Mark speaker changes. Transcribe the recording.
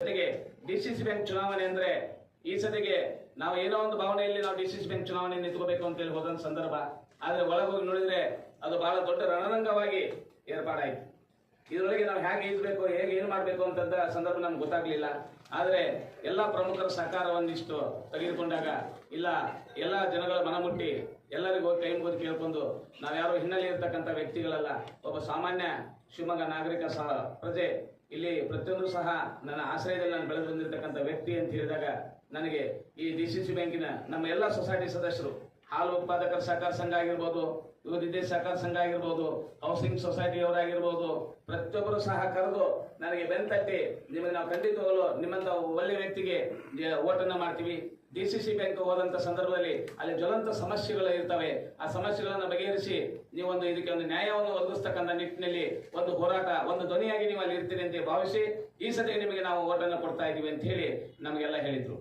Speaker 1: ಜೊತೆಗೆ DCC bank ಚುನಾವಣೆ ಅಂದ್ರೆ ಈ ಸತಿಗೆ ನಾವು ಏನೋ ಒಂದು ಭಾವನೆಯಲ್ಲಿ ನಾವು ಡಿಸಿಸಿ ಬ್ಯಾಂಕ್ ಚುನಾವಣೆ ನಿಂತ್ಕೋಬೇಕು ಅಂತ ಹೇಳಿ ಹೋದಂತ ಸಂದರ್ಭ. ಆದ್ರೆ ಒಳಗೋಗಿ ನೋಡಿದ್ರೆ ಅದು ಬಹಳ ದೊಡ್ಡ ರಣರಂಗವಾಗಿ ಏರ್ಪಾಡಾಯ್ತು. ಇದರೊಳಗೆ ನಾವು ಹೇಗೆ ಈಜಬೇಕು ಹೇಗೆ ಏನು ಮಾಡಬೇಕು ಅಂತಂದ ಸಂದರ್ಭ ನಮ್ಗೆ ಗೊತ್ತಾಗ್ಲಿಲ್ಲ. ಆದರೆ ಎಲ್ಲ ಪ್ರಮುಖರ ಸಹಕಾರವನ್ನಿಷ್ಟು ತೆಗೆದುಕೊಂಡಾಗ, ಇಲ್ಲ, ಎಲ್ಲ ಜನಗಳ ಮನಮುಟ್ಟಿ ಎಲ್ಲರಿಗೂ ಕೈ ಮುಗಿದು ಕೇಳ್ಕೊಂಡು ನಾವ್ಯಾರು ಹಿನ್ನೆಲೆ ಇರ್ತಕ್ಕಂಥ ವ್ಯಕ್ತಿಗಳಲ್ಲ, ಒಬ್ಬ ಸಾಮಾನ್ಯ ಶಿವಮೊಗ್ಗ ನಾಗರಿಕ ಸಹ ಪ್ರಜೆ, ಇಲ್ಲಿ ಪ್ರತಿಯೊಂದು ಸಹ ನನ್ನ ಆಶ್ರಯದಲ್ಲಿ ನಾನು ಬೆಳೆದು ಬಂದಿರತಕ್ಕಂಥ ವ್ಯಕ್ತಿ ಅಂತ ಹೇಳಿದಾಗ ನನಗೆ ಈ ಡಿ ಸಿ ಸಿ ಬ್ಯಾಂಕಿನ ನಮ್ಮ ಎಲ್ಲ ಸೊಸೈಟಿ ಸದಸ್ಯರು ಹಾಲು ಉತ್ಪಾದಕರ ಸಹಕಾರ ಸಂಘ ಆಗಿರ್ಬೋದು ವಿದ್ಯೆ ಸಹಕಾರ ಸಂಘ ಆಗಿರ್ಬೋದು ಹೌಸಿಂಗ್ ಸೊಸೈಟಿ ಅವರಾಗಿರ್ಬೋದು, ಪ್ರತಿಯೊಬ್ಬರು ಸಹ ಕರೆದು ನನಗೆ ಬೆಂತಟ್ಟಿ, ನಿಮಗೆ ನಾವು ಖಂಡಿತವಾಗಲು ನಿಮ್ಮಂತ ಒಳ್ಳೆ ವ್ಯಕ್ತಿಗೆ ಓಟನ್ನು ಮಾಡ್ತೀವಿ. ಡಿ ಸಿ ಸಿ ಬ್ಯಾಂಕ್ ಹೋದಂತ ಸಂದರ್ಭದಲ್ಲಿ ಅಲ್ಲಿ ಜ್ವಲಂತ ಸಮಸ್ಯೆಗಳು ಇರ್ತವೆ. ಆ ಸಮಸ್ಯೆಗಳನ್ನು ಬಗೆಹರಿಸಿ ನೀವೊಂದು ಇದಕ್ಕೆ ಒಂದು ನ್ಯಾಯವನ್ನು ಒದಗಿಸ್ತಕ್ಕಂಥ ನಿಟ್ಟಿನಲ್ಲಿ ಒಂದು ಹೋರಾಟ, ಒಂದು ಧ್ವನಿಯಾಗಿ ನೀವು ಅಲ್ಲಿ ಇರ್ತೀರಿ ಅಂತ ಭಾವಿಸಿ ಈ ಸತಿಗೆ ನಿಮಗೆ ನಾವು ಓಟನ್ನು ಕೊಡ್ತಾ ಇದ್ದೀವಿ ಅಂತ ಹೇಳಿ ನಮಗೆಲ್ಲ ಹೇಳಿದ್ರು.